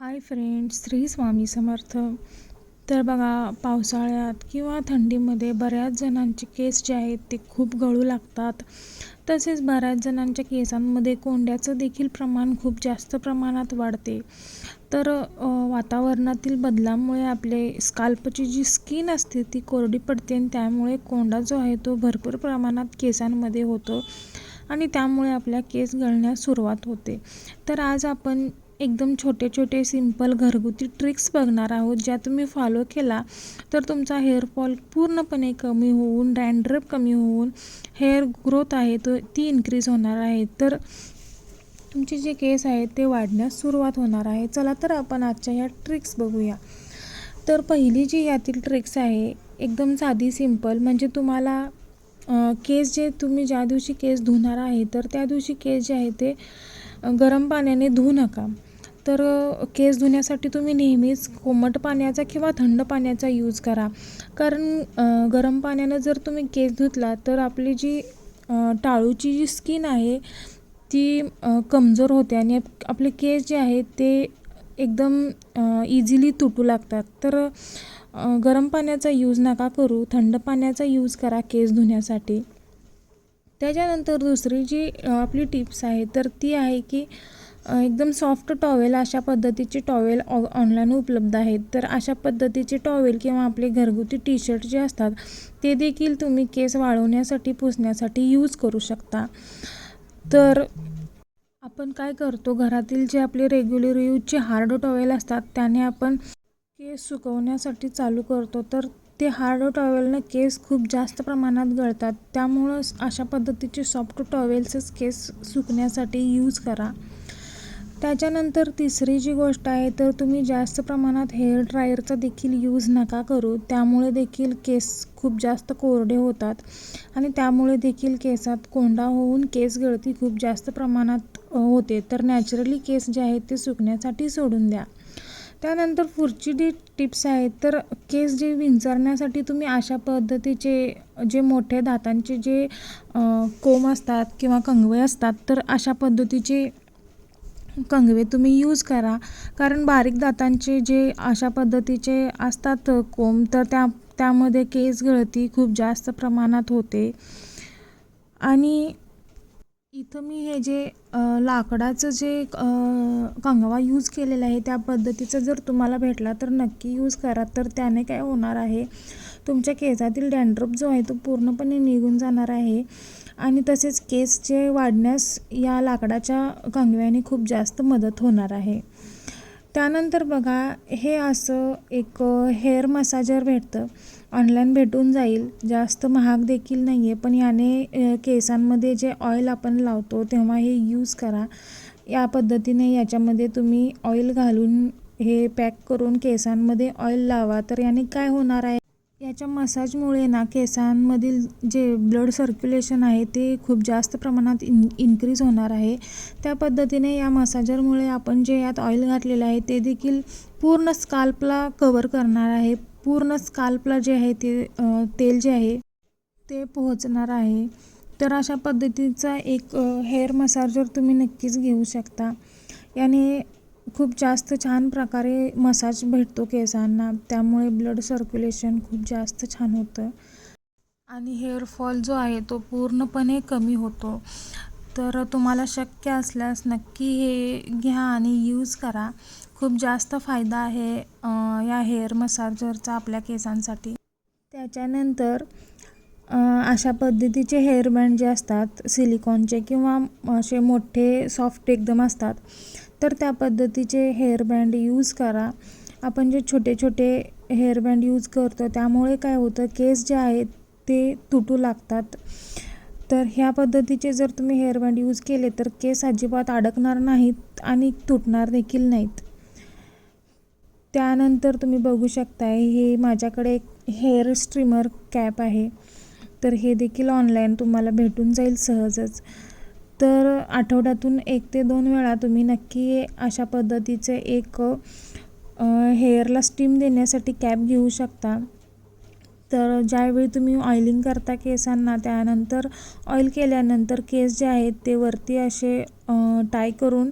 Hi friends Shri Swami Samarth. तर बघा पावसाळ्यात किंवा थंडीमध्ये बऱ्याच जणांचे केस जे आहेत ते खूप गळू लागतात. तसेच बऱ्याच जणांच्या केसांमध्ये कोंड्याचं देखील प्रमाण खूप जास्त प्रमाणात वाढते. तर वातावरणातील बदलामुळे आपले स्काल्पची जी स्किन असते ती कोरडी पडते आणि त्यामुळे कोंडा जो आहे तो भरपूर प्रमाणात केसांमध्ये होतो आणि त्यामुळे आपल्या केस गळण्यास सुरुवात होते. तर आज आपण एकदम छोटे छोटे सिंपल घरगुती ट्रिक्स बघणार आहोत. ज्या तुम्ही फॉलो केला तर तुमचा हेअरफॉल पूर्णपणे कमी होऊन डँड्रप कमी होऊन हेअर ग्रोथ आहे तो ती इन्क्रीज होणार आहे. तर तुमचे जे केस आहेत ते वाढण्यास सुरुवात होणार आहे. चला तर आपण आजच्या ह्या ट्रिक्स बघूया. तर पहिली जी यातील ट्रिक्स आहे एकदम साधी सिंपल म्हणजे तुम्हाला केस जे तुम्ही ज्या दिवशी केस धुणार आहे तर त्या दिवशी केस जे आहे ते गरम पाण्याने धुऊ नका. तर केस धुण्यासाठी तुम्ही नेहमीच कोमट पाण्याचा किंवा थंड पाण्याचा यूज करा. कारण गरम पाण्यानं जर तुम्ही केस धुतला तर आपली जी टाळूची जी स्किन आहे ती कमजोर होते आणि आपले केस जे आहेत ते एकदम इझिली तुटू लागतात. तर गरम पाण्याचा यूज नका करू थंड पाण्याचा यूज करा केस धुण्यासाठी. त्याच्यानंतर दुसरी जी आपली टिप्स आहे तर ती आहे की एकदम सॉफ्ट टॉवेल अशा पद्धतीचे टॉवेल ऑ ऑनलाईन उपलब्ध आहेत. तर अशा पद्धतीचे टॉवेल किंवा आपले घरगुती टी शर्ट जे असतात ते देखील तुम्ही केस वाळवण्यासाठी पुसण्यासाठी यूज करू शकता. तर आपण काय करतो घरातील जे आपले रेग्युलर यूजचे हार्ड टॉवेल असतात त्याने आपण केस सुकवण्यासाठी चालू करतो. तर ते हार्ड टॉवेलनं केस खूप जास्त प्रमाणात गळतात. त्यामुळं अशा पद्धतीचे सॉफ्ट टॉवेल्सच केस सुकण्यासाठी यूज करा. त्याच्यानंतर तिसरी जी गोष्ट आहे तर तुम्ही जास्त प्रमाणात हेअर ड्रायरचा देखील यूज नका करू. त्यामुळे देखील केस खूप जास्त कोरडे होतात आणि त्यामुळे देखील केसात कोंडा होऊन केस गळती खूप जास्त प्रमाणात होते. तर नॅचरली केस जे आहेत ते सुकण्यासाठी सोडून द्या. त्यानंतर पुढची जी टिप्स आहेत तर केस जे विंचरण्यासाठी तुम्ही अशा पद्धतीचे जे मोठे दातांचे जे कोम कोंब असतात किंवा कंगवे असतात तर अशा पद्धतीचे कंगवे तुम्ही यूज करा. कारण बारीक दातांचे जे अशा पद्धतीचे असतात कोंब तर त्या त्यामध्ये केस गळती खूप जास्त प्रमाणात होते. आणि इथं मी हे जे लाकडाचं जे कंगवा यूज केलेला आहे त्या पद्धतीचा जर तुम्हाला भेटला तर नक्की यूज करा. तर त्याने काय होणार आहे तुमच्या केसातील डॅन्ड्रप जो आहे तो पूर्णपणे निघून जाणार आहे. आणि तसेच केस जे वाढण्यास या लाकडाच्या कंगव्याने खूप जास्त मदत होणार आहे. त्यानंतर बघा हे असं एक हेअर मसाजर भेटतं. ऑनलाईन भेटून जाईल. जास्त महाग देखील नाही आहे पण याने केसांमध्ये जे ऑइल आपण लावतो तेव्हा हे यूज करा. या पद्धतीने याच्यामध्ये तुम्ही ऑइल घालून हे पॅक करून केसांमध्ये ऑइल लावा. तर याने काय होणार आहे? याच्या मसाजमुळे ना केसांमधील जे ब्लड सर्क्युलेशन आहे ते खूप जास्त प्रमाणात इन इन्क्रीज होणार आहे. त्या पद्धतीने या मसाजरमुळे आपण जे यात ऑइल घातलेलं आहे ते देखील पूर्ण स्काल्पला कवर करणार आहे. पूर्ण स्काल्पला जे आहे ते तेल जे आहे ते पोहोचणार आहे. तर अशा पद्धतीचा एक हेअर मसाजर तुम्ही नक्कीच घेऊ शकता. याने खूप जास्त छान प्रकारे मसाज भेटतो केसांना. त्यामुळे ब्लड सर्क्युलेशन खूप जास्त छान होतं. आणि हेअरफॉल जो आहे तो पूर्णपणे कमी होतो. तर तुम्हाला शक्य असल्यास नक्की हे घ्या आणि यूज करा. खूप जास्त फायदा आहे या हेअर मसाजरचा आपल्या केसांसाठी. त्याच्यानंतर अशा पद्धतीचे हेअरबँड जे असतात सिलिकॉनचे किंवा असे मोठे सॉफ्ट एकदम असतात तर त्या पद्धतीचे हेअरबँड यूज करा. आपण जे छोटे छोटे हेअरबँड यूज करतो त्यामुळे काय होतं केस जे आहेत ते तुटू लागतात. तर ह्या पद्धतीचे जर तुम्ही हेअरबँड यूज केले तर केस अजिबात अडकणार नाहीत आणि तुटणार देखील नाहीत. त्यानंतर तुम्ही बघू शकताय हे माझ्याकडे एक हेअर स्ट्रीमर कॅप आहे. तर हे देखील ऑनलाईन तुम्हाला भेटून जाईल सहजच. तर आठवड्यातून एक ते दोन वेळा तुम्ही नक्की अशा पद्धतीचे एक हेअरला स्टीम देण्यासाठी कॅप घेऊ शकता. तर ज्यावेळी तुम्ही ऑइलिंग करता केसांना त्यानंतर ऑइल केल्यानंतर केस जे आहेत ते वरती असे टाय करून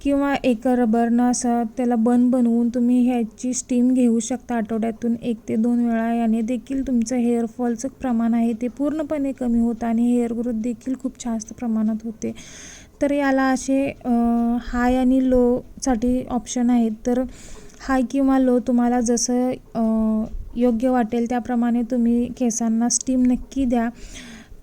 किंवा एका रबरनं असं त्याला बन बनवून तुम्ही ह्याची स्टीम घेऊ शकता. आठवड्यातून एक ते दोन वेळा याने देखील तुमचं हेअरफॉलचं प्रमाण आहे ते पूर्णपणे कमी होतं आणि हेअर ग्रोथ देखील खूप जास्त प्रमाणात होते. तर याला असे हाय आणि लोसाठी ऑप्शन आहेत. तर हाय किंवा लो तुम्हाला जसं योग्य वाटेल त्याप्रमाणे तुम्ही केसांना स्टीम नक्की द्या.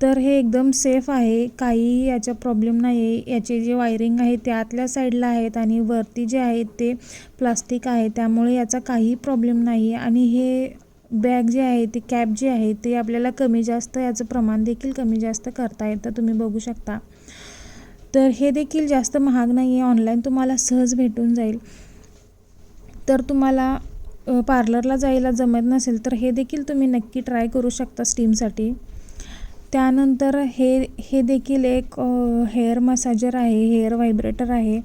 तर हे एकदम सेफ आहे. काहीही याचा प्रॉब्लेम नाही आहे याचे जे वायरिंग आहे ते आतल्या साईडला आहेत आणि वरती जे आहेत ते प्लास्टिक आहे. त्यामुळे याचा काही प्रॉब्लेम नाही आहे आणि हे बॅग जे आहे ती कॅप जी आहे ते आपल्याला कमी जास्त याचं प्रमाण देखील कमी जास्त करता येतं. तुम्ही बघू शकता. तर हे देखील जास्त महाग नाही आहे ऑनलाईन तुम्हाला सहज भेटून जाईल. तर तुम्हाला पार्लरला जायला जमत नसेल तर हे देखील तुम्ही नक्की ट्राय करू शकता स्टीमसाठी त्यानंतर हे हे देखील एक हेअर मसाजर आहे हेअर व्हायब्रेटर आहे.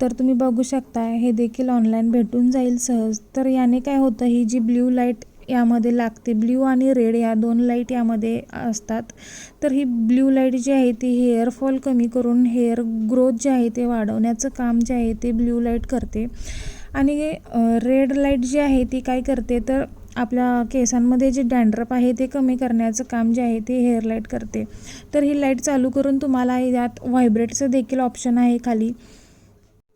तर तुम्ही बघू शकता हे देखील ऑनलाईन भेटून जाईल सहज. तर याने काय होतं ही जी ब्ल्यू लाइट यामध्ये लागते ब्ल्यू आणि रेड या दोन लाइट यामध्ये असतात. तर ही ब्ल्यू लाइट जी आहे ती हेअरफॉल कमी करून हेअर ग्रोथ जे आहे ते वाढवण्याचं काम जे आहे ते ब्ल्यू लाइट करते. आणि रेड लाइट जी आहे ती काय करते तर आपल्या केसांमध्ये जे डँड्रप आहे ते कमी करण्याचं काम जे आहे ते हेअर लाइट करते. तर ही लाइट चालू करून तुम्हाला यात व्हायब्रेटचं देखील ऑप्शन आहे खाली.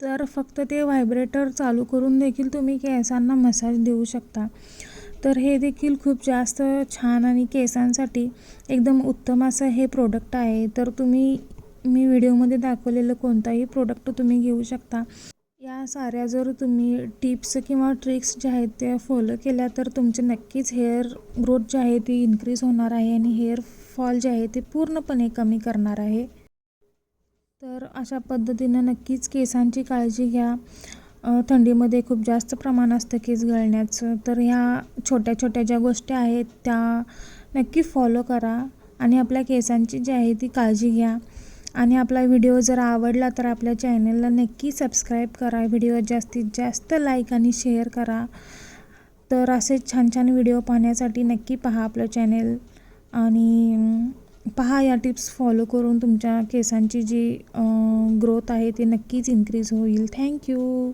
तर फक्त ते व्हायब्रेटर चालू करून देखील तुम्ही केसांना मसाज देऊ शकता. तर हे देखील खूप जास्त छान आणि केसांसाठी एकदम उत्तम असं हे प्रोडक्ट आहे. तर तुम्ही मी व्हिडिओमध्ये दाखवलेलं कोणताही प्रोडक्ट तुम्ही घेऊ शकता. या साऱ्या जर तुम्ही टिप्स किंवा ट्रिक्स ज्या आहेत त्या फॉलो केल्या तर तुमचे नक्कीच हेअर ग्रोथ जी आहे ती इन्क्रीज होणार आहे आणि हेअर फॉल जे आहे ते पूर्णपणे कमी करणार आहे. तर अशा पद्धतीनं नक्कीच केसांची काळजी घ्या. थंडीमध्ये खूप जास्त प्रमाण असतं केस गळण्याचं तर ह्या छोट्या छोट्या ज्या गोष्टी आहेत त्या नक्की फॉलो करा आणि आपल्या केसांची जी आहे ती काळजी घ्या. आणि आपला व्हिडिओ जर आवडला तर आपल्या चॅनलला नक्की सबस्क्राईब करा. व्हिडिओ जास्तीत जास्त लाईक आणि शेअर करा. तर असे छान छान व्हिडिओ पाहण्यासाठी नक्की पहा आपलं चॅनेल. आणि पहा या टिप्स फॉलो करून तुमच्या केसांची जी ग्रोथ आहे ती नक्कीच इन्क्रीज होईल. थँक्यू